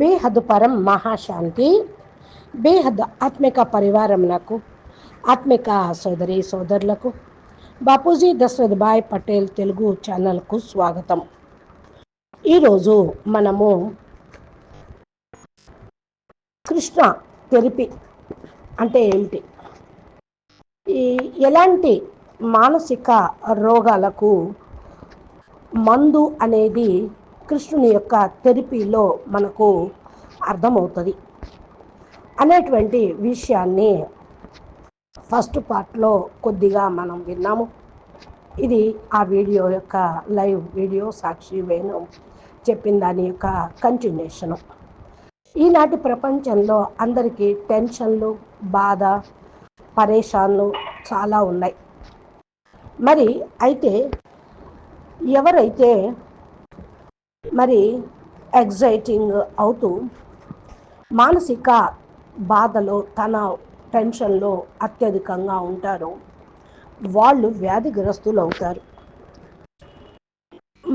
బేహద్ పరం మహాశాంతి బేహద్ ఆత్మిక పరివారములకు ఆత్మిక సోదరి సోదరులకు బాపూజీ దశరథ్ భాయ్ పటేల్ తెలుగు ఛానల్కు స్వాగతం. ఈరోజు మనము కృష్ణ తెరిపి అంటే ఏమిటి? ఈ ఎలాంటి మానసిక రోగాలకు మందు అనేది కృష్ణుని యొక్క తెరిపిలో మనకు అర్థమవుతుంది. అనేటువంటి విషయాన్ని ఫస్ట్ పార్ట్లో కొద్దిగా మనం విన్నాము. ఇది ఆ వీడియో యొక్క లైవ్ వీడియో సాక్షి వేణు చెప్పిన దాని యొక్క కంటిన్యూషను ఈనాటి ప్రపంచంలో అందరికీ టెన్షన్లు బాధ పరేషాన్లు చాలా ఉన్నాయి. మరి అయితే ఎవరైతే మరి ఎగ్జైటింగ్ అవుతూ మానసిక బాధలో తన టెన్షన్లో అత్యధికంగా ఉంటారు. వాళ్ళు వ్యాధిగ్రస్తులు అవుతారు.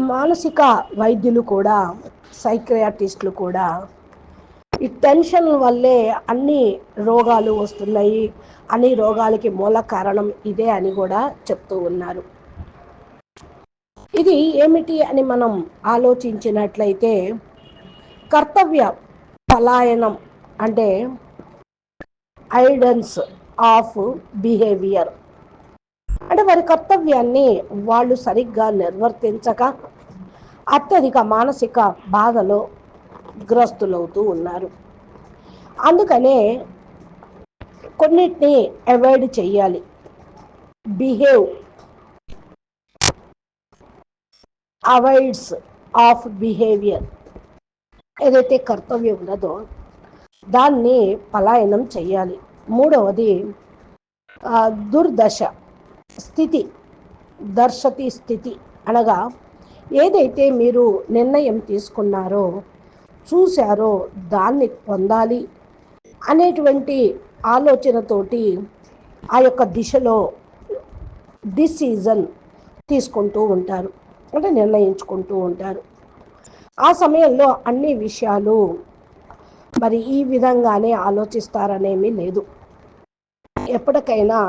మానసిక వైద్యులు కూడా సైక్రియాటిస్టులు కూడా ఈ టెన్షన్ వల్లే అన్ని రోగాలు వస్తున్నాయి. అన్ని రోగాలకి మూల కారణం ఇదే అని కూడా చెప్తూ ఉన్నారు. ఇది ఏమిటి అని మనం ఆలోచించినట్లయితే కర్తవ్య పలాయనం అంటే ఐడన్స్ ఆఫ్ బిహేవియర్. అంటే వారి కర్తవ్యాన్ని వాళ్ళు సరిగ్గా నిర్వర్తించక అత్యధిక మానసిక బాధలో గ్రస్తులవుతూ ఉన్నారు. అందుకనే కొన్నిటిని అవాయిడ్ చేయాలి. బిహేవ్ అవాయిడ్స్ ఆఫ్ బిహేవియర్ ఏదైతే కర్తవ్యం ఉన్నదో దాన్ని పలాయనం చేయాలి మూడవది దుర్దశ స్థితి దర్శతి స్థితి అనగా ఏదైతే మీరు నిర్ణయం తీసుకున్నారో చూశారో దాన్ని పొందాలి అనేటువంటి ఆలోచనతోటి ఆ యొక్క దిశలో డిసిజన్ తీసుకుంటూ ఉంటారు. అంటే నిర్ణయించుకుంటూ ఉంటారు. ఆ సమయంలో అన్ని విషయాలు మరి ఈ విధంగానే ఆలోచిస్తారనేమీ లేదు. ఎప్పటికైనా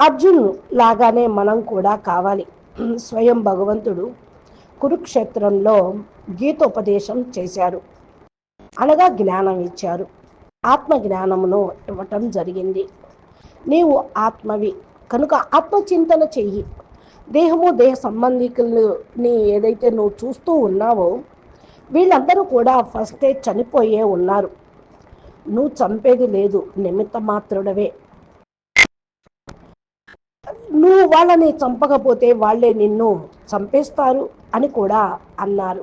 అర్జున్ లాగానే మనం కూడా కావాలి. స్వయం భగవంతుడు కురుక్షేత్రంలో గీతోపదేశం చేశారు. అనగా జ్ఞానం ఇచ్చారు. ఆత్మ జ్ఞానమును ఇవ్వటం జరిగింది. నీవు ఆత్మవి. కనుక ఆత్మచింతన చెయ్యి దేహము దేహ సంబంధికులని ఏదైతే నువ్వు చూస్తూ ఉన్నావో వీళ్ళందరూ కూడా ఫస్టే చనిపోయే ఉన్నారు. నువ్వు చంపేది లేదు నిమిత్త మాత్రుడవే. నువ్వు వాళ్ళని చంపకపోతే వాళ్ళే నిన్ను చంపేస్తారు అని కూడా అన్నారు.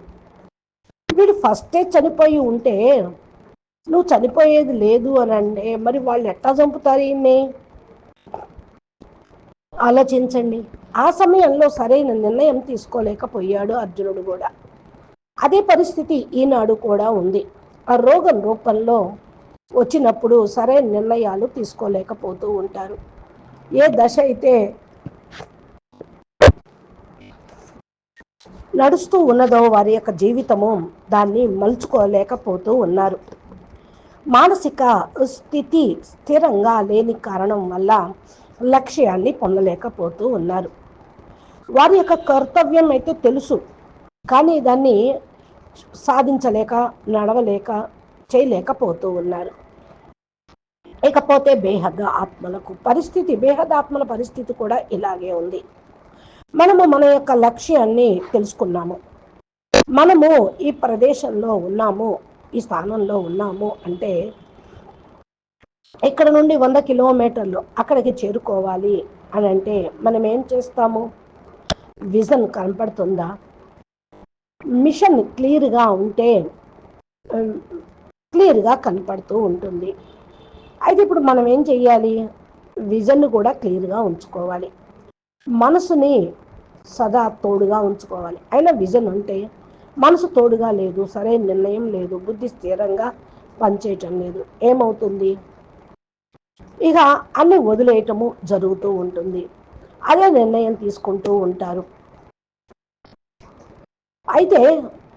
వీడు ఫస్టే చనిపోయి ఉంటే నువ్వు చనిపోయేది లేదు అని అంటే మరి వాళ్ళు ఎట్లా చంపుతారు ఈయన్ని ఆలోచించండి. ఆ సమయంలో సరైన నిర్ణయం తీసుకోలేకపోయాడు అర్జునుడు కూడా. అదే పరిస్థితి ఈనాడు కూడా ఉంది. ఆ రోగం రూపంలో వచ్చినప్పుడు సరైన నిర్ణయాలు తీసుకోలేకపోతూ ఉంటారు. ఏ దశ అయితే నడుస్తూ ఉన్నదో వారి యొక్క జీవితము దాన్ని మలుచుకోలేకపోతూ ఉన్నారు. మానసిక స్థితి స్థిరంగా లేని కారణం వల్ల లక్ష్యాన్ని పొందలేకపోతూ ఉన్నారు. వారి యొక్క కర్తవ్యం అయితే తెలుసు. కానీ దాన్ని సాధించలేక నడవలేక చేయలేకపోతూ ఉన్నారు. ఇకపోతే బేహద ఆత్మలకు పరిస్థితి బేహదాత్మల పరిస్థితి కూడా ఇలాగే ఉంది. మనము మన యొక్క లక్ష్యాన్ని తెలుసుకున్నాము. మనము ఈ ప్రదేశంలో ఉన్నాము ఈ స్థానంలో ఉన్నాము అంటే ఇక్కడ నుండి వంద కిలోమీటర్లు అక్కడికి చేరుకోవాలి అని అంటే మనం ఏం చేస్తాము? విజన్ కనపడుతుందా? మిషన్ క్లియర్గా ఉంటే క్లియర్గా కనపడుతూ ఉంటుంది. అయితే ఇప్పుడు మనం ఏం చెయ్యాలి? విజన్ కూడా క్లియర్గా ఉంచుకోవాలి. మనసుని సదా తోడుగా ఉంచుకోవాలి. అయినా విజన్ ఉంటే మనసు తోడుగా లేదు సరైన నిర్ణయం లేదు బుద్ధి స్థిరంగా పనిచేయటం లేదు. ఏమవుతుంది? ఇక అన్ని వదిలేయటము జరుగుతూ ఉంటుంది. అదే నిర్ణయం తీసుకుంటూ ఉంటారు. అయితే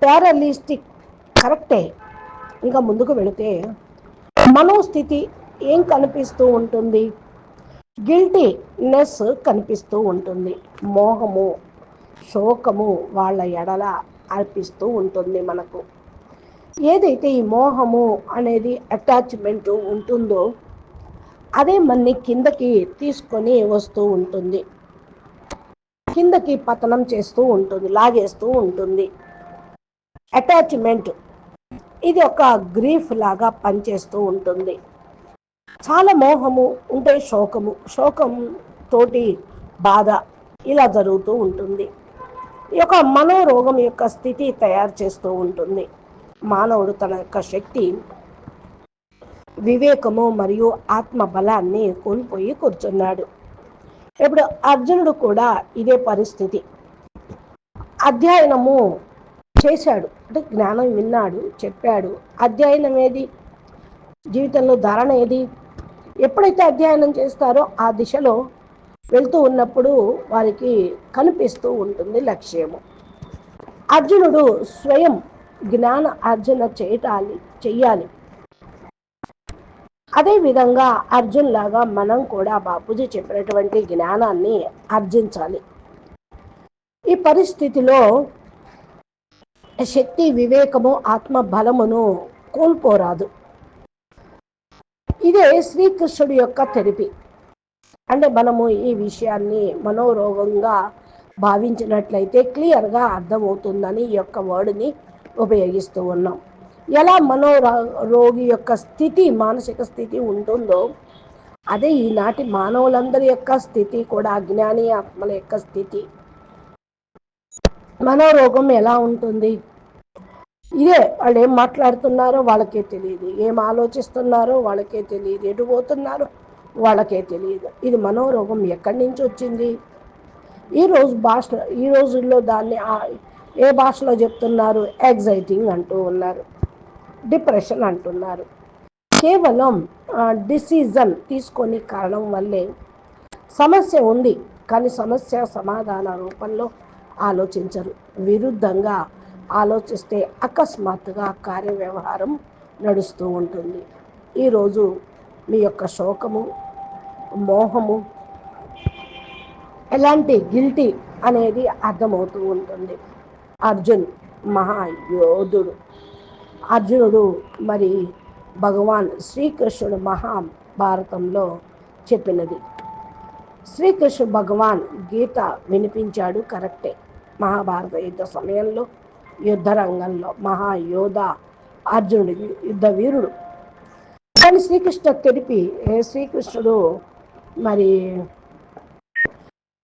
ప్యారలిస్టిక్ కరెక్టే. ఇంకా ముందుకు వెళితే మనోస్థితి ఏం కనిపిస్తూ ఉంటుంది? గిల్టీనెస్ కనిపిస్తూ ఉంటుంది. మోహము శోకము వాళ్ళ ఎడల అర్పిస్తూ ఉంటుంది మనకు. ఏదైతే ఈ మోహము అనేది అటాచ్మెంట్ ఉంటుందో అదే మన్ని కిందకి తీసుకొని వస్తూ ఉంటుంది. కిందకి పతనం చేస్తూ ఉంటుంది లాగేస్తూ ఉంటుంది. అటాచ్మెంట్ ఇది ఒక గ్రీఫ్ లాగా పనిచేస్తూ ఉంటుంది. చాలా మోహము ఉంటే శోకము శోకం తోటి బాధ ఇలా జరుగుతూ ఉంటుంది. ఈ యొక్క మనోరోగం యొక్క స్థితి తయారు చేస్తూ ఉంటుంది. మానవుడు తన యొక్క శక్తి వివేకము మరియు ఆత్మ బలాన్ని కోల్పోయి కూర్చున్నాడు. ఇప్పుడు అర్జునుడు కూడా ఇదే పరిస్థితి. అధ్యయనము చేశాడు. అంటే జ్ఞానం విన్నాడు చెప్పాడు. అధ్యయనం ఏది? జీవితంలో ధారణ ఏది? ఎప్పుడైతే అధ్యయనం చేస్తారో ఆ దిశలో వెళ్తూ ఉన్నప్పుడు వారికి కనిపిస్తూ ఉంటుంది లక్ష్యము. అర్జునుడు స్వయం జ్ఞాన అర్జున చేయటాలి చెయ్యాలి అదేవిధంగా అర్జున్ లాగా మనం కూడా బాపూజీ చెప్పినటువంటి జ్ఞానాన్ని ఆర్జించాలి. ఈ పరిస్థితిలో శక్తి వివేకము ఆత్మ బలమును కోల్పోరాదు. ఇదే శ్రీకృష్ణుడి యొక్క తెరిపి అంటే మనము ఈ విషయాన్ని మనోరోగంగా భావించినట్లయితే క్లియర్గా అర్థమవుతుందని ఈ యొక్క వర్డ్ని ఉపయోగిస్తూ ఉన్నాం. ఎలా మనో రోగి యొక్క స్థితి మానసిక స్థితి ఉంటుందో అదే ఈనాటి మానవులందరి యొక్క స్థితి కూడా అజ్ఞాని ఆత్మల యొక్క స్థితి. మనోరోగం ఎలా ఉంటుంది? ఇదే వాళ్ళు ఏం మాట్లాడుతున్నారో వాళ్ళకే తెలియదు. ఏం ఆలోచిస్తున్నారో వాళ్ళకే తెలియదు. ఎటు పోతున్నారో వాళ్ళకే తెలియదు. ఇది మనోరోగం ఎక్కడి నుంచి వచ్చింది? ఈరోజు భాష ఈ రోజుల్లో దాన్ని ఏ భాషలో చెప్తున్నారు? ఎగ్జైటింగ్ అంటూ ఉన్నారు. డిప్రెషన్ అంటున్నారు. కేవలం డిసిజన్ తీసుకొని కారణం వల్లే సమస్య ఉంది. కానీ సమస్య సమాధాన రూపంలో ఆలోచించరు. విరుద్ధంగా ఆలోచిస్తే అకస్మాత్తుగా కార్యవ్యవహారం నడుస్తూ ఉంటుంది. ఈరోజు మీ యొక్క శోకము మోహము ఎలాంటి గిల్టీ అనేది అర్థమవుతూ ఉంటుంది. అర్జున్ మహాయోధుడు. అర్జునుడు మరి భగవాన్ శ్రీకృష్ణుడు మహాభారతంలో చెప్పినది. శ్రీకృష్ణ భగవాన్ గీత వినిపించాడు కరెక్టే. మహాభారత యుద్ధ సమయంలో యుద్ధ రంగంలో మహాయోధ అర్జునుడి యుద్ధ వీరుడు. కానీ శ్రీకృష్ణ తెరిపి శ్రీకృష్ణుడు మరి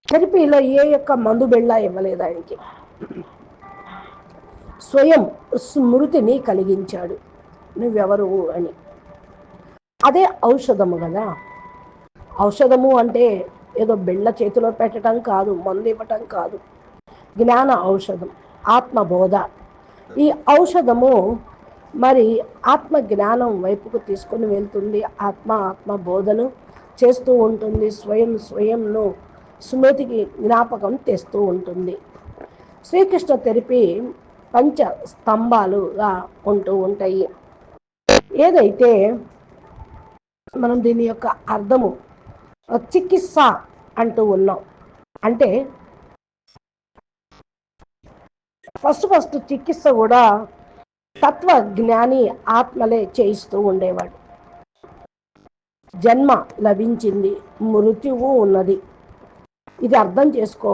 తెరిపిలో ఏ యొక్క మందు బెళ్ళ ఇవ్వలేదు ఆయనకి. స్వయం స్మృతిని కలిగించాడు. నువ్వెవరు? అని. అదే ఔషధము కదా. ఔషధము అంటే ఏదో బిళ్ళ చేతిలో పెట్టడం కాదు మందు ఇవ్వటం కాదు. జ్ఞాన ఔషధం ఆత్మబోధ. ఈ ఔషధము మరి ఆత్మ జ్ఞానం వైపుకు తీసుకొని వెళ్తుంది. ఆత్మ ఆత్మ బోధను చేస్తూ ఉంటుంది. స్వయం స్వయంను స్మృతికి జ్ఞాపకం తెస్తూ ఉంటుంది. శ్రీకృష్ణ తెరిపి పంచ స్తంభాలుగా ఉంటూ ఉంటాయి. ఏదైతే మనం దీని యొక్క అర్థము చికిత్స అంటూ ఉన్నాం అంటే ఫస్ట్ ఫస్ట్ చికిత్స కూడా తత్వ జ్ఞాని ఆత్మలే చేయిస్తూ ఉండేవాడు. జన్మ లభించింది మృత్యువు ఉన్నది. ఇది అర్థం చేసుకో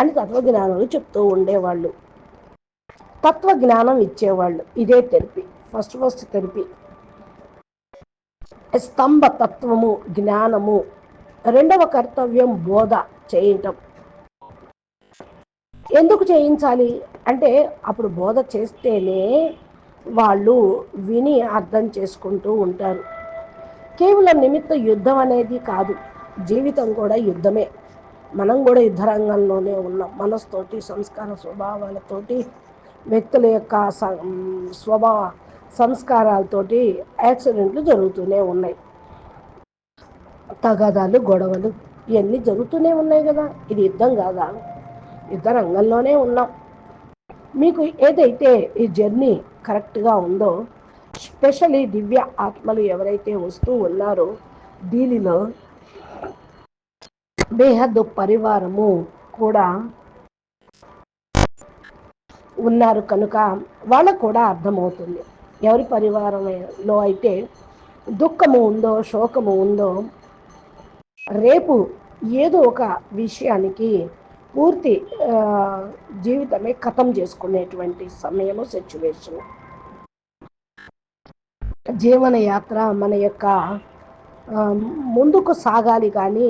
అని తత్వజ్ఞానులు చెప్తూ ఉండేవాళ్ళు. తత్వ జ్ఞానం ఇచ్చేవాళ్ళు. ఇదే థెరపీ. First first therapy. స్తంభ తత్వము జ్ఞానము. రెండవ కర్తవ్యం బోధ చేయటం ఎందుకు చేయించాలి? అంటే అప్పుడు బోధ చేస్తేనే వాళ్ళు విని అర్థం చేసుకుంటూ ఉంటారు. కేవలం నిమిత్త యుద్ధం అనేది కాదు. జీవితం కూడా యుద్ధమే. మనం కూడా యుద్ధ రంగంలోనే ఉన్నాం. మనస్తోటి సంస్కార స్వభావాలతోటి వ్యక్తుల యొక్క స్వభావ సంస్కారాలతోటి యాక్సిడెంట్లు జరుగుతూనే ఉన్నాయి. తగాదాలు గొడవలు ఇవన్నీ జరుగుతూనే ఉన్నాయి కదా. ఇది యుద్ధం కాదా? యుద్ధ రంగంలోనే ఉన్నాం. మీకు ఏదైతే ఈ జర్నీ కరెక్ట్గా ఉందో స్పెషలీ దివ్య ఆత్మలు ఎవరైతే వస్తూ ఉన్నారో దీనిలో బేహద్దు పరివారము కూడా ఉన్నారు కనుక వాళ్ళకు కూడా అర్థమవుతుంది. ఎవరి పరివారంలో అయితే దుఃఖము ఉందో శోకము ఉందో రేపు ఏదో ఒక విషయానికి పూర్తి జీవితమే ఖతం చేసుకునేటువంటి సమయము సిచ్యువేషన్ జీవన యాత్ర మన యొక్క ముందుకు సాగాలి కానీ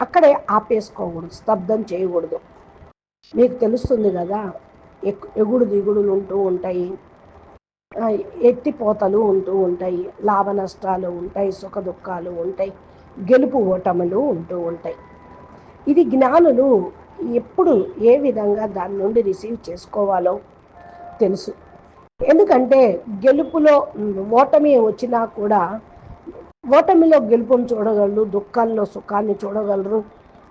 అక్కడే ఆపేసుకోకూడదు స్తబ్దం చేయకూడదు. మీకు తెలుస్తుంది కదా ఎగుడు దిగుడులు ఉంటూ ఉంటాయి. ఎత్తిపోతలు ఉంటూ ఉంటాయి. లాభ నష్టాలు ఉంటాయి. సుఖ దుఃఖాలు ఉంటాయి. గెలుపు ఓటములు ఉంటూ ఉంటాయి. ఇది జ్ఞానులు ఎప్పుడు ఏ విధంగా దాని నుండి రిసీవ్ చేసుకోవాలో తెలుసు. ఎందుకంటే గెలుపులో ఓటమి వచ్చినా కూడా ఓటమిలో గెలుపును చూడగలరు దుఃఖాల్లో సుఖాన్ని చూడగలరు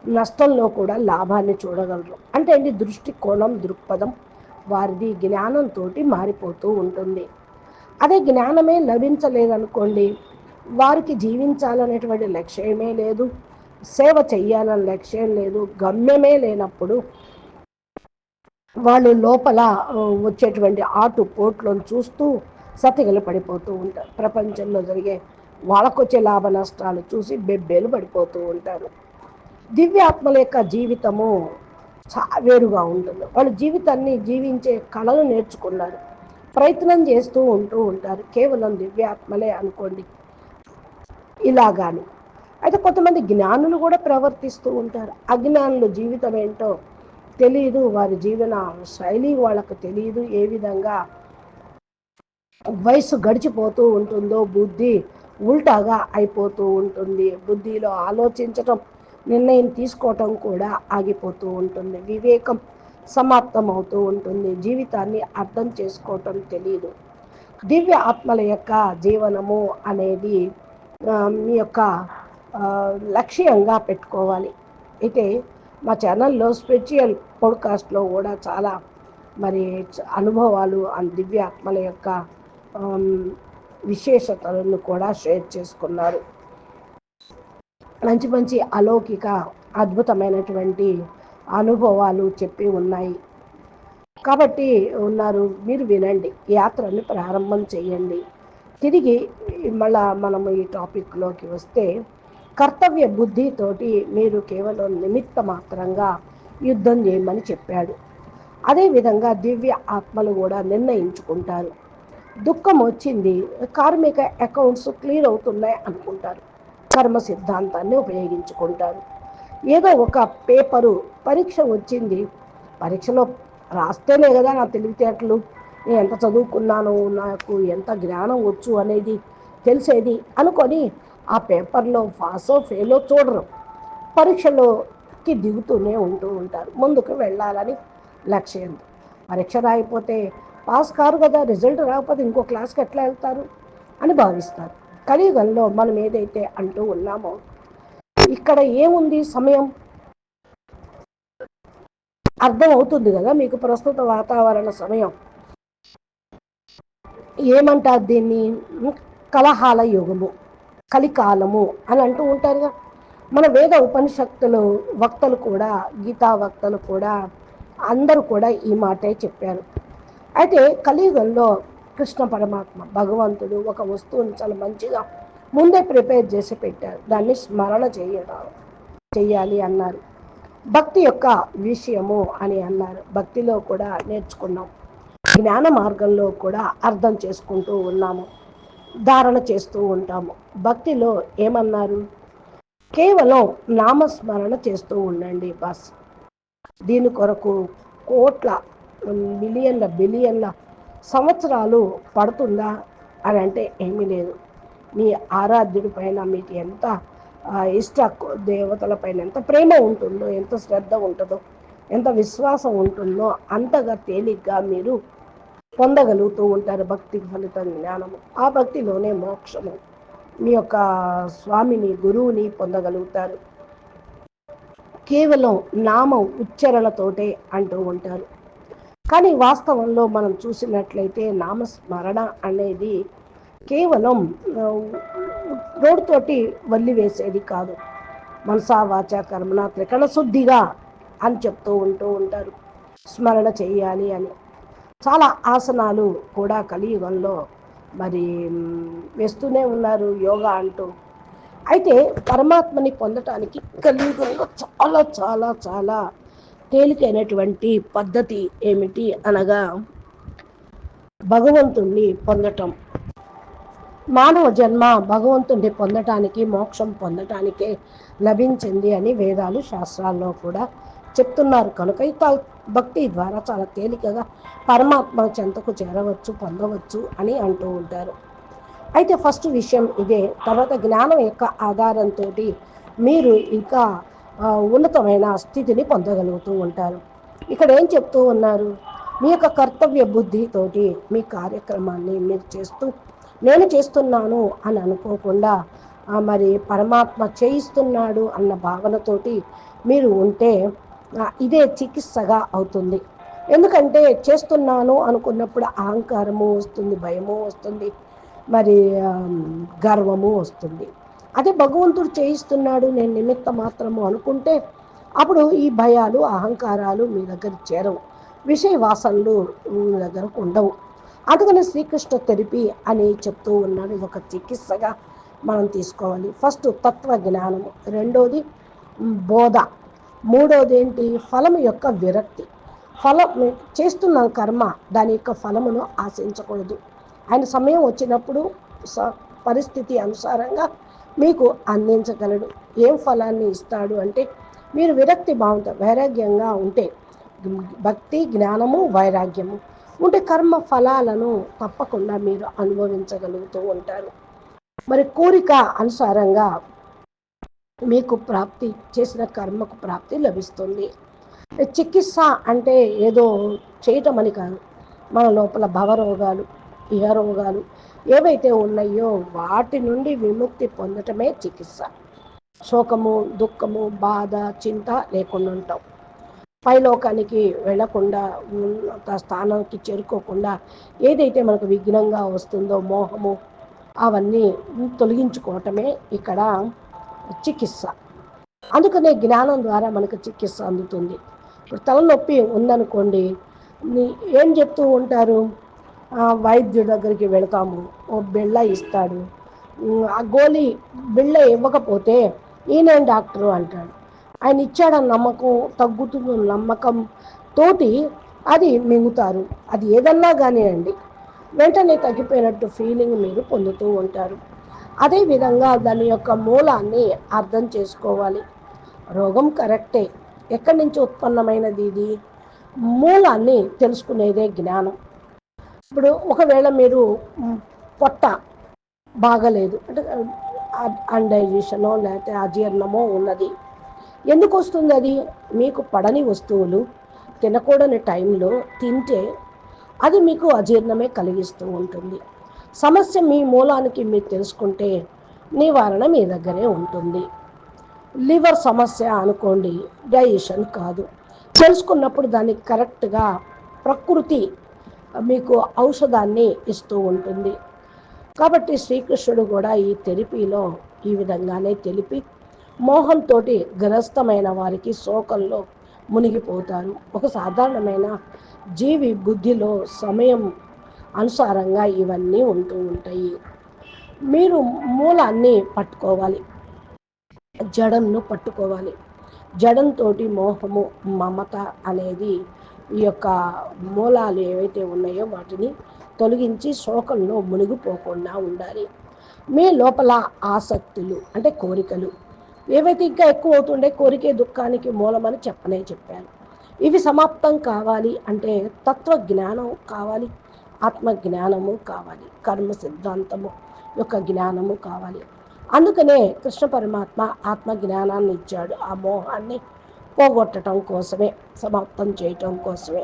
నష్టంలో కూడా లాభాన్ని చూడగలరు. అంటే అండి దృష్టికోణం దృక్పథం వారిది జ్ఞానంతో మారిపోతూ ఉంటుంది. అదే జ్ఞానమే లభించలేదనుకోండి వారికి జీవించాలనేటువంటి లక్ష్యమే లేదు సేవ చేయాలని లక్ష్యం లేదు గమ్యమే లేనప్పుడు వాళ్ళు లోపల వచ్చేటువంటి ఆటు పోట్లను చూస్తూ సతిగలు పడిపోతూ ఉంటారు. ప్రపంచంలో జరిగే వాళ్ళకొచ్చే లాభ నష్టాలు చూసి బెబ్బేలు పడిపోతూ ఉంటారు. దివ్యాత్మల యొక్క జీవితము చాలా వేరుగా ఉంటుంది. వాళ్ళు జీవితాన్ని జీవించే కళలు నేర్చుకున్నారు. ప్రయత్నం చేస్తూ ఉంటూ ఉంటారు. కేవలం దివ్యాత్మలే అనుకోండి. ఇలాగాని. అయితే కొంతమంది జ్ఞానులు కూడా ప్రవర్తిస్తూ ఉంటారు. అజ్ఞానులు జీవితం ఏంటో తెలియదు వారి జీవన శైలి వాళ్ళకు తెలియదు ఏ విధంగా వయసు గడిచిపోతూ ఉంటుందో బుద్ధి ఉల్టాగా అయిపోతూ ఉంటుంది. బుద్ధిలో ఆలోచించటం నిర్ణయం తీసుకోవటం కూడా ఆగిపోతూ ఉంటుంది. వివేకం సమాప్తం అవుతూ ఉంటుంది. జీవితాన్ని అర్థం చేసుకోవటం తెలియదు దివ్య ఆత్మల యొక్క జీవనము అనేది మీ యొక్క లక్ష్యంగా పెట్టుకోవాలి. అయితే మా ఛానల్లో స్పెషల్ పాడ్కాస్ట్లో కూడా చాలా మరి అనుభవాలు దివ్య ఆత్మల యొక్క విశేషతలను కూడా షేర్ చేసుకున్నారు. మంచి మంచి అలౌకిక అద్భుతమైనటువంటి అనుభవాలు చెప్పి ఉన్నాయి. కాబట్టి ఉన్నారు మీరు వినండి యాత్రని ప్రారంభం చేయండి. తిరిగి మళ్ళా మనము ఈ టాపిక్లోకి వస్తే కర్తవ్య బుద్ధితోటి మీరు కేవలం నిమిత్త మాత్రంగా యుద్ధం చేయమని చెప్పాడు. అదేవిధంగా దివ్య ఆత్మలు కూడా నిర్ణయించుకుంటారు. దుఃఖం వచ్చింది కార్మిక అకౌంట్స్ క్లియర్ అవుతున్నాయి అనుకుంటారు. కర్మ సిద్ధాంతాన్ని ఉపయోగించుకుంటారు. ఏదో ఒక పేపరు పరీక్ష వచ్చింది. పరీక్షలో రాస్తేనే కదా నా తెలివితేటలు. నేను ఎంత చదువుకున్నాను నాకు ఎంత జ్ఞానం వచ్చు అనేది తెలిసేది అనుకొని ఆ పేపర్లో పాసో ఫెయిలో చూడరు. పరీక్షలోకి దిగుతూనే ఉంటూ ఉంటారు. ముందుకు వెళ్ళాలని లక్ష్యం. పరీక్ష రాయిపోతే పాస్ కారు కదా రిజల్ట్ రాకపోతే ఇంకో క్లాస్కి ఎట్లా వెళ్తారు అని భావిస్తారు. కలియుగంలో మనం ఏదైతే అంటూ ఉన్నామో ఇక్కడ ఏముంది సమయం? అర్థం అవుతుంది కదా మీకు ప్రస్తుత వాతావరణ సమయం. ఏమంటారు దీన్ని? కలహాల యుగము కలికాలము అని అంటూ ఉంటారుగా మన వేద ఉపనిషత్తులు వక్తలు కూడా గీతా వక్తలు కూడా అందరూ కూడా ఈ మాటే చెప్పారు. అయితే కలియుగంలో కృష్ణ పరమాత్మ భగవంతుడు ఒక వస్తువుని చాలా మంచిగా ముందే ప్రిపేర్ చేసి పెట్టారు. దాన్ని స్మరణ చేయడం చేయాలి అన్నారు. భక్తి యొక్క విషయము అని అన్నారు. భక్తిలో కూడా నేర్చుకున్నాం. జ్ఞాన మార్గంలో కూడా అర్థం చేసుకుంటూ ఉన్నాము. ధారణ చేస్తూ ఉంటాము. భక్తిలో ఏమన్నారు? కేవలం నామస్మరణ చేస్తూ ఉండండి బస్. దీని కొరకు కోట్ల మిలియన్ల బిలియన్ల సంవత్సరాలు పడుతుందా అని అంటే ఏమీ లేదు. మీ ఆరాధ్యుడి పైన మీకు ఎంత ఇష్ట దేవతల పైన ఎంత ప్రేమ ఉంటుందో ఎంత శ్రద్ధ ఉంటుందో ఎంత విశ్వాసం ఉంటుందో అంతగా తేలిగ్గా మీరు పొందగలుగుతూ ఉంటారు భక్తి ఫలితం జ్ఞానము. ఆ భక్తిలోనే మోక్షము. మీ యొక్క స్వామిని గురువుని పొందగలుగుతారు. కేవలం నామం ఉచ్చరణతోటే అంటూ ఉంటారు. కానీ వాస్తవంలో మనం చూసినట్లయితే నామస్మరణ అనేది కేవలం రోడ్తోటి వల్లి వేసేది కాదు. మనసా వాచ కర్మణ త్రికణ శుద్ధిగా అని చెప్తూ ఉంటూ ఉంటారు. స్మరణ చేయాలి అని. చాలా ఆసనాలు కూడా కలియుగంలో మరి వేస్తూనే ఉన్నారు యోగా అంటూ. అయితే పరమాత్మని పొందటానికి కలియుగంలో చాలా చాలా చాలా తేలికైనటువంటి పద్ధతి ఏమిటి అనగా భగవంతుణ్ణి పొందటం. మానవ జన్మ భగవంతుణ్ణి పొందటానికి మోక్షం పొందటానికే లభించింది అని వేదాలు శాస్త్రాల్లో కూడా చెప్తున్నారు కనుక ఇక భక్తి ద్వారా చాలా తేలికగా పరమాత్మ చెంతకు చేరవచ్చు పొందవచ్చు అని అంటూ ఉంటారు. అయితే ఫస్ట్ విషయం ఇదే. తర్వాత జ్ఞానం యొక్క ఆధారంతో మీరు ఇంకా ఉన్నతమైన స్థితిని పొందగలుగుతూ ఉంటారు. ఇక్కడ ఏం చెప్తూ ఉన్నారు? మీ యొక్క కర్తవ్య బుద్ధితోటి మీ కార్యక్రమాన్ని మీరు చేస్తూ నేను చేస్తున్నాను అని అనుకోకుండా మరి పరమాత్మ చేయిస్తున్నాడు అన్న భావనతోటి మీరు ఉంటే ఇదే చికిత్సగా అవుతుంది. ఎందుకంటే చేస్తున్నాను అనుకున్నప్పుడు అహంకారము వస్తుంది భయము వస్తుంది మరి గర్వము వస్తుంది. అదే భగవంతుడు చేయిస్తున్నాడు నేను నిమిత్త మాత్రము అనుకుంటే అప్పుడు ఈ భయాలు అహంకారాలు మీ దగ్గర చేరవు. విషయ వాసనలు మీ దగ్గరకు ఉండవు. అందుకని శ్రీకృష్ణ థెరపీ అని చెప్తూ ఉన్నాడు. ఇది ఒక చికిత్సగా మనం తీసుకోవాలి. ఫస్ట్ తత్వ జ్ఞానము. రెండోది బోధ. మూడోది ఏంటి? ఫలం యొక్క విరక్తి. ఫలం చేస్తున్న కర్మ దాని యొక్క ఫలమును ఆశించకూడదు. ఆయన సమయం వచ్చినప్పుడు పరిస్థితి అనుసారంగా మీకు అందించగలడు. ఏం ఫలాన్ని ఇస్తాడు అంటే మీరు విరక్తి భావంతో వైరాగ్యంగా ఉంటే భక్తి జ్ఞానము వైరాగ్యము ఉంటే కర్మ ఫలాలను తప్పకుండా మీరు అనుభవించగలుగుతూ ఉంటారు. మరి కోరిక అనుసారంగా మీకు ప్రాప్తి చేసిన కర్మకు ప్రాప్తి లభిస్తుంది. చికిత్స అంటే ఏదో చేయటం అని కాదు. మన లోపల భవరోగాలు ఇహరోగాలు ఏవైతే ఉన్నాయో వాటి నుండి విముక్తి పొందటమే చికిత్స. శోకము దుఃఖము బాధ చింత లేకుండా ఉంటాం పైలోకానికి వెళ్ళకుండా ఉన్నత స్థానానికి చేరుకోకుండా ఏదైతే మనకు విఘ్నంగా వస్తుందో మోహము అవన్నీ తొలగించుకోవటమే ఇక్కడ చికిత్స. అందుకనే జ్ఞానం ద్వారా మనకు చికిత్స అందుతుంది. ఇప్పుడు తలనొప్పి ఉందనుకోండి ఏం చెప్తూ ఉంటారు? వైద్యుడి దగ్గరికి వెళతాము. ఓ బిళ్ళ ఇస్తాడు. ఆ గోళీ బిళ్ళ ఇవ్వకపోతే ఈయన డాక్టరు అంటాడు. ఆయన ఇచ్చాడన్న నమ్మకం తగ్గుతున్న నమ్మకం తోటి అది మింగుతారు. అది ఏదన్నా కానివ్వండి వెంటనే తగ్గిపోయినట్టు ఫీలింగ్ మీరు పొందుతూ ఉంటారు. అదేవిధంగా దాని యొక్క మూలాన్ని అర్థం చేసుకోవాలి. రోగం కరెక్టే. ఎక్కడి నుంచి ఉత్పన్నమైనది ఇది? మూలాన్ని తెలుసుకునేదే జ్ఞానం. ఇప్పుడు ఒకవేళ మీరు పొట్ట బాగలేదు అంటే అన్డైజెషనో లేకపోతే అజీర్ణమో ఉన్నది ఎందుకు వస్తుంది అది? మీకు పడని వస్తువులు తినకూడని టైంలో తింటే అది మీకు అజీర్ణమే కలిగిస్తూ ఉంటుంది. సమస్య మీ మూలానికి మీరు తెలుసుకుంటే నివారణ మీ దగ్గరే ఉంటుంది. లివర్ సమస్య అనుకోండి డైజెషన్ కాదు. తెలుసుకున్నప్పుడు దాన్ని కరెక్ట్గా ప్రకృతి మీకు ఔషధాన్ని ఇస్తూ ఉంటుంది. కాబట్టి శ్రీకృష్ణుడు కూడా ఈ తెరిపిలో ఈ విధంగానే తెలిపి మోహంతో గ్రస్తమైన వారికి శోకంలో మునిగిపోతారు. ఒక సాధారణమైన జీవి బుద్ధిలో సమయం అనుసారంగా ఇవన్నీ ఉంటూ ఉంటాయి. మీరు మూలాన్ని పట్టుకోవాలి. జడంను పట్టుకోవాలి. జడంతో మోహము మమత అనేది ఈ యొక్క మూలాలు ఏవైతే ఉన్నాయో వాటిని తొలగించి శోకంలో మునిగిపోకుండా ఉండాలి. మీ లోపల ఆసక్తులు అంటే కోరికలు ఏవైతే ఇంకా ఎక్కువ అవుతుండే కోరికే దుఃఖానికి మూలమని చెప్పనే చెప్పాను ఇవి సమాప్తం కావాలి అంటే తత్వ జ్ఞానం కావాలి ఆత్మ జ్ఞానము కావాలి కర్మ సిద్ధాంతము యొక్క జ్ఞానము కావాలి. అందుకనే కృష్ణ పరమాత్మ ఆత్మ జ్ఞానాన్ని ఇచ్చాడు ఆ మోహాన్ని పోగొట్టడం కోసమే సమాప్తం చేయటం కోసమే.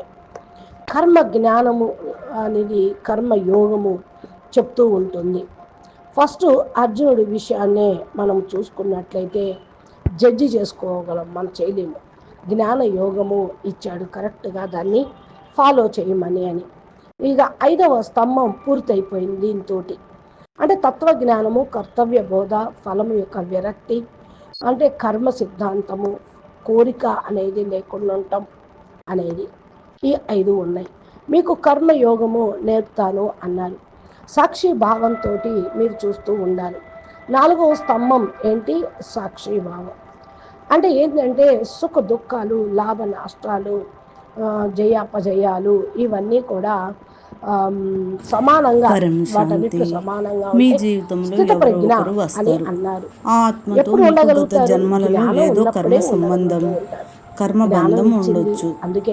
కర్మ జ్ఞానము అనేది కర్మ యోగము చెప్తూ ఉంటుంది. ఫస్ట్ అర్జునుడి విషయాన్నే మనం చూసుకున్నట్లయితే జడ్జి చేసుకోగలం మనం చేయలేము జ్ఞాన యోగము ఇచ్చాడు కరెక్ట్గా దాన్ని ఫాలో చేయమని అని. ఇక ఐదవ స్తంభం పూర్తయిపోయింది దీంతో అంటే తత్వజ్ఞానము కర్తవ్య బోధ ఫలము యొక్క విరక్తి అంటే కర్మ సిద్ధాంతము కోరిక అనేది లేకుండా ఉండటం అనేది ఈ ఐదు ఉన్నాయి. మీకు కర్మయోగము నేర్పుతాను అన్నారు. సాక్షి భావంతో మీరు చూస్తూ ఉండాలి. నాలుగవ స్తంభం ఏంటి? సాక్షి భావం. అంటే ఏంటంటే సుఖ దుఃఖాలు లాభ నష్టాలు జయాపజయాలు ఇవన్నీ కూడా సమానంగా మీ జీవితంలో ఎవరో వస్తారు ఆ ఆత్మతో గత జన్మలలో ఏదో ఉన్నప్పుడే కర్మ సంబంధం జ్ఞానం ఇచ్చింది. ఉండొచ్చు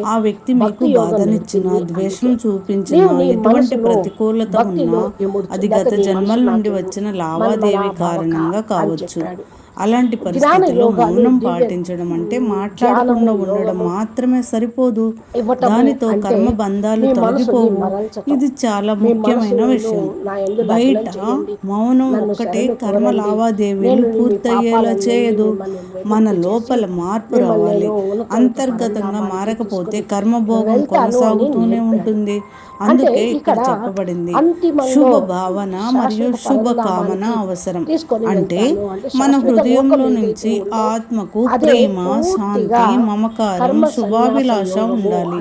ఆ వ్యక్తి మీకు బాధనిచ్చిన. ద్వేషం చూపించిన ఎటువంటి ప్రతికూలత ఉన్నా. అది గత జన్మల నుండి వచ్చిన లావాదేవీ కారణంగా కావచ్చు. అలాంటి పరిస్థితుల్లో మౌనం పాటించడం అంటే మాట్లాడకుండా ఉండడం మాత్రమే సరిపోదు దానితో కర్మ బంధాలు తొలగిపోవు. ఇది చాలా ముఖ్యమైన విషయం బయట. మౌనం ఒక్కటే కర్మ. లావాదేవీలు పూర్తయ్యేలా చేయదు మన లోపల మార్పు రావాలి అంతర్గతంగా మారకపోతే కర్మభోగం కొనసాగుతూనే. ఉంటుంది అందుకే ఇక్కడ చెప్పబడింది శుభ భావన మరియు శుభ కామన అవసరం అంటే మన హృదయంలో నుంచి ఆత్మకు ప్రేమ శాంతి మమకారం శుభాభిలాష ఉండాలి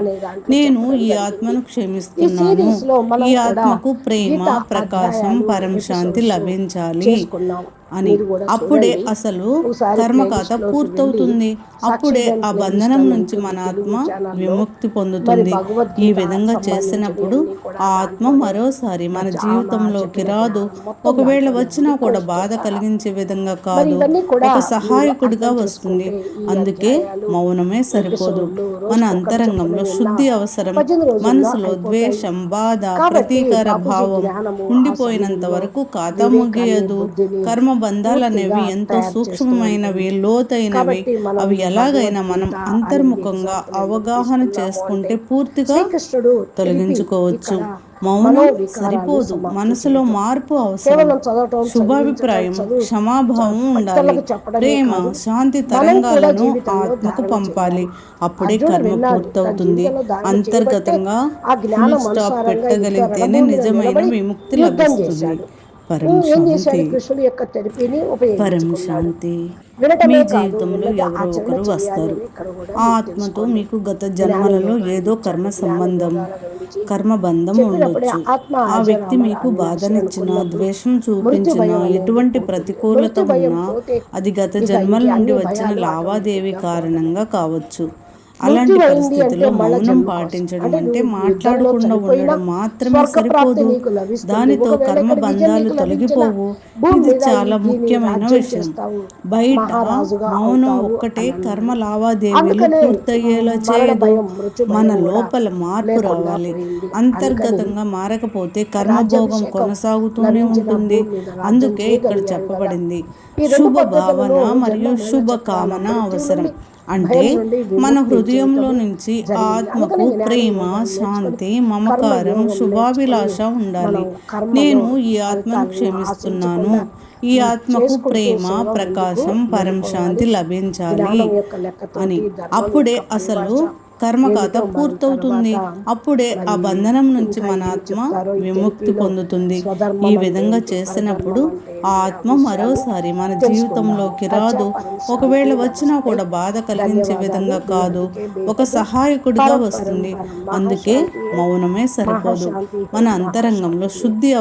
నేను ఈ. ఆత్మను క్షమిస్తున్నాను ఈ ఆత్మకు ప్రేమ ప్రకాశం అధ్యాయాలు, పరం శాంతి episodes లభించాలి. అని అప్పుడే. అసలు కర్మకాత పూర్తవుతుంది అప్పుడే ఆ బంధనం నుంచి మన ఆత్మ. విముక్తి పొందుతుంది ఈ విధంగా చేసినప్పుడు ఆ ఆత్మ మరోసారి మన జీవితంలోకి రాదు ఒకవేళ వచ్చినా. కూడా బాధ. కలిగించే విధంగా కాదు ఒక సహాయకుడిగా వస్తుంది అందుకే మౌనమే సరిపోదు మన అంతరంగంలో శుద్ధి అవసరం మనసులో. ద్వేషం బాధ ప్రతీకార భావం ఉండిపోయినంత వరకు ఖాతా ముగియదు కర్మ బంధాలు అనేవి ఎంతో సూక్ష్మమైనవి లోతైనవి. అవి ఎలాగైనా మనం అంతర్ముఖంగా అవగాహన చేసుకుంటే పూర్తిగా తొలగించుకోవచ్చు. మౌనం సరిపోదు. మనసులో. మార్పు అవసరం. శుభాభిప్రాయం క్షమాభావం ఉండాలి. ప్రేమ శాంతి తరంగాలను ఆత్మకు పంపాలి. అప్పుడే కర్మ పూర్తవుతుంది. అంతర్గతంగా స్టాప్ పెట్టగలిగితేనే నిజమైన విముక్తి లభిస్తుంది. పరం శాంతి. కృష్ణుడు యొక్క తెరిపిని పరం శాంతి మీ జీవితంలో ఎవరో ఒకరు వస్తారు. ఆ ఆత్మతో. మీకు గత జన్మలలో ఏదో కర్మ సంబంధం కర్మబంధం చెప్పినప్పుడే ఉండొచ్చు. ఆ వ్యక్తి మీకు బాధనిచ్చిన ద్వేషం చూపించిన ఎటువంటి. ప్రతికూలత ఉన్నా అది గత జన్మల నుండి వచ్చిన లావాదేవీ కారణంగా కావచ్చు. అలాంటి పరిస్థితుల్లో మౌనం. పాటించడం అంటే మాట్లాడకుండా ఉండడం మాత్రమే సరిపోదు. దానితో కర్మ బంధాలు తొలగిపోవు ఇది చాలా ముఖ్యమైన విషయం. బయట మౌనం ఒక్కటే కర్మ. లావాదేవీలు పూర్తయ్యేలా చేయదు మన లోపల మార్పు రావాలి. అంతర్గతంగా మారకపోతే కర్మభోగం కొనసాగుతూనే ఉంటుంది అందుకే ఇక్కడ చెప్పబడింది శుభ భావన మరియు శుభ కామన అవసరం అంటే మన హృదయంలో నుంచి. ఆత్మకు ప్రేమ శాంతి మమకారం శుభాభిలాష ఉండాలి నేను ఈ ఆత్మను క్షమిస్తున్నాను ఈ ఆత్మకు ప్రేమ ప్రకాశం పరం శాంతి. లభించాలి అని అప్పుడే అసలు మరి పూర్తవుతుంది అప్పుడే ఆ బంధనం నుంచి మన ఆత్మ విముక్తి పొందుతుంది ఈ విధంగా చేసినప్పుడు ఆ ఆత్మ మరోసారి మన జీవితంలోకి. రాదు ఒకవేళ వచ్చినా. కూడా బాధ కలిగించే. విధంగా కాదు ఒక సహాయకుడిగా వస్తుంది అందుకే. మౌనమే సరిపోదు. మన అంతరంగంలో శుద్ధి